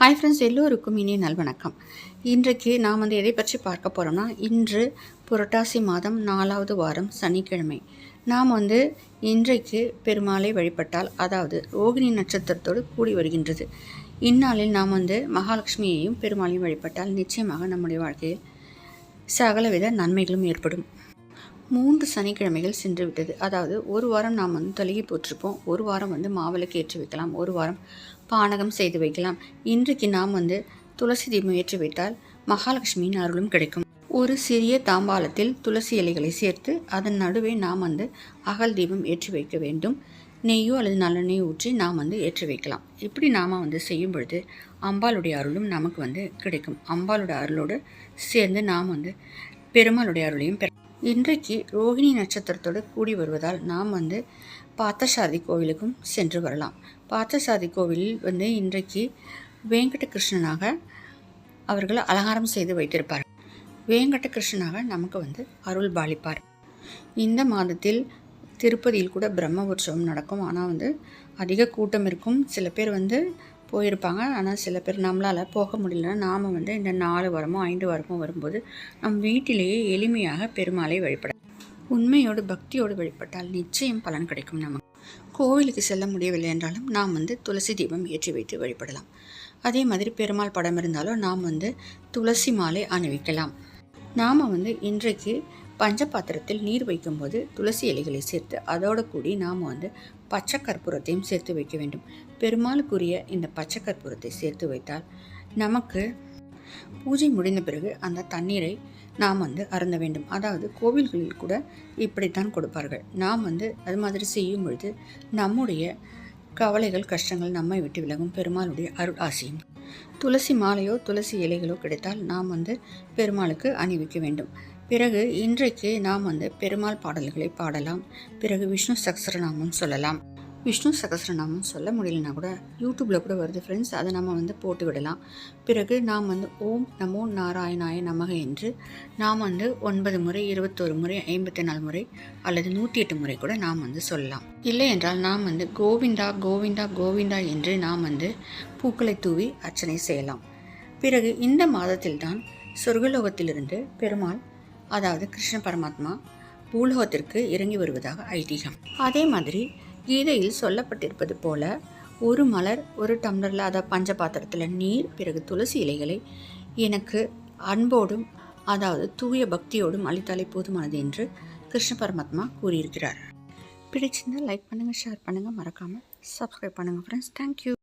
Hi friends எல்லோருக்கும் இனிய நல்வணக்கம். இன்றைக்கு நாம் வந்து எதை பற்றி பார்க்க போகிறோம்னா இன்று புரட்டாசி மாதம் நாலாவது வாரம் சனிக்கிழமை. நாம் வந்து இன்றைக்கு பெருமாளை வழிபட்டால் அதாவது ரோகிணி நட்சத்திரத்தோடு கூடி வருகின்றது. இந்நாளில் நாம் வந்து மகாலட்சுமியையும் பெருமாளையும் வழிபட்டால் நிச்சயமாக நம்முடைய வாழ்க்கையில் சகலவித நன்மைகளும் ஏற்படும். மூன்று சனிக்கிழமைகள் சென்று விட்டது அதாவது ஒரு வாரம் நாம் வந்து தொலகி போட்டிருப்போம் ஒரு வாரம் வந்து மாவிளக்கு ஏற்றி வைக்கலாம். ஒரு வாரம் பானகம் செய்து வைக்கலாம். இன்றைக்கு நாம் வந்து துளசி தீபம் ஏற்றி வைத்தால் மகாலட்சுமியின் அருளும் கிடைக்கும். ஒரு சிறிய தாம்பாலத்தில் துளசி இலைகளை சேர்த்து அதன் நடுவே நாம் வந்து அகல் தீபம் ஏற்றி வைக்க வேண்டும். நெய்யோ அல்லது நல்லெண்ணெய் ஊற்றி நாம் வந்து ஏற்றி வைக்கலாம். இப்படி நாம் வந்து செய்யும் பொழுது அம்பாளுடைய அருளும் நமக்கு வந்து கிடைக்கும். அம்பாளுடைய அருளோடு சேர்ந்து நாம் வந்து பெருமாளுடைய அருளையும் பெற இன்றைக்கு ரோகிணி நட்சத்திரத்தோடு கூடி வருவதால் நாம் வந்து பார்த்தசாதி கோவிலுக்கும் சென்று வரலாம். பார்த்தசாதி கோவிலில் வந்து இன்றைக்கு வேங்கட கிருஷ்ணனாக அவர்கள் அலங்காரம் செய்து வைத்திருப்பார் வேங்கட கிருஷ்ணனாக நமக்கு வந்து அருள் பாலிப்பார். இந்த மாதத்தில் திருப்பதியில் கூட பிரம்ம உற்சவம் நடக்கும். ஆனால் வந்து அதிக கூட்டம் இருக்கும். சில பேர் வந்து போயிருப்பாங்க. ஆனால் சில பேர் நம்மளால் போக முடியலன்னா நாம் வந்து இந்த நாலு வாரமோ ஐந்து வாரமோ வரும்போது நம் வீட்டிலேயே எளிமையாக பெருமாளை வழிபட உண்மையோடு பக்தியோடு வழிபட்டால் நிச்சயம் பலன் கிடைக்கும் நமக்கு. கோவிலுக்கு செல்ல முடியவில்லை என்றாலும் நாம் வந்து துளசி தீபம் ஏற்றி வைத்து வழிபடலாம். அதே மாதிரி பெருமாள் படம் இருந்தாலும் நாம் வந்து துளசி மாலை அணிவிக்கலாம். நாம் வந்து இன்றைக்கு பஞ்ச பாத்திரத்தில் நீர் வைக்கும்போது துளசி இலைகளை சேர்த்து அதோடு கூடி நாம் வந்து பச்சை கற்பூரத்தையும் சேர்த்து வைக்க வேண்டும். பெருமாளுக்குரிய இந்த பச்சை கற்பூரத்தை சேர்த்து வைத்தால் நமக்கு பூஜை முடிந்த பிறகு அந்த தண்ணீரை நாம் வந்து அருந்த வேண்டும். அதாவது கோவில்களில் கூட இப்படித்தான் கொடுப்பார்கள். நாம் வந்து அது மாதிரி செய்யும் பொழுது நம்முடைய கவலைகள் கஷ்டங்கள் நம்மை விட்டு விலகும். பெருமாளுடைய அருள் ஆசையும். துளசி மாலையோ துளசி இலைகளோ கிடைத்தால் நாம் வந்து பெருமாளுக்கு அணிவிக்க வேண்டும். பிறகு இன்றைக்கு நாம் வந்து பெருமாள் பாடல்களை பாடலாம். பிறகு விஷ்ணு சகசரநாமம் சொல்லலாம். விஷ்ணு சகசரநாமம் சொல்ல முடியலனா கூட யூடியூப்பில் கூட வருது ஃப்ரெண்ட்ஸ் அதை நம்ம வந்து போட்டு விடலாம். பிறகு நாம் வந்து ஓம் நமோ நாராயணாய நமக என்று நாம் வந்து ஒன்பது முறை இருபத்தோரு முறை ஐம்பத்தி நாலு முறை அல்லது நூற்றி எட்டு முறை கூட நாம் வந்து சொல்லலாம். இல்லை என்றால் நாம் வந்து கோவிந்தா கோவிந்தா கோவிந்தா என்று நாம் வந்து பூக்களை தூவி அர்ச்சனை செய்யலாம். பிறகு இந்த மாதத்தில்தான் சொர்க்கலோகத்திலிருந்து பெருமாள் அதாவது கிருஷ்ண பரமாத்மா பூலோகத்திற்கு இறங்கி வருவதாக ஐதீகம். அதே மாதிரி கீதையில் சொல்லப்பட்டிருப்பது போல ஒரு மலர் ஒரு டம்ளரில் அதாவது பஞ்ச பாத்திரத்தில் நீர் பிறகு துளசி இலைகளை எனக்கு அன்போடும் அதாவது தூய பக்தியோடும் அளித்தாலே போதுமானது என்று கிருஷ்ண பரமாத்மா கூறியிருக்கிறார். பிடிச்சிருந்தால் லைக் பண்ணுங்கள் ஷேர் பண்ணுங்கள் மறக்காமல் சப்ஸ்கிரைப் பண்ணுங்கள் ஃப்ரெண்ட்ஸ் தேங்க்யூ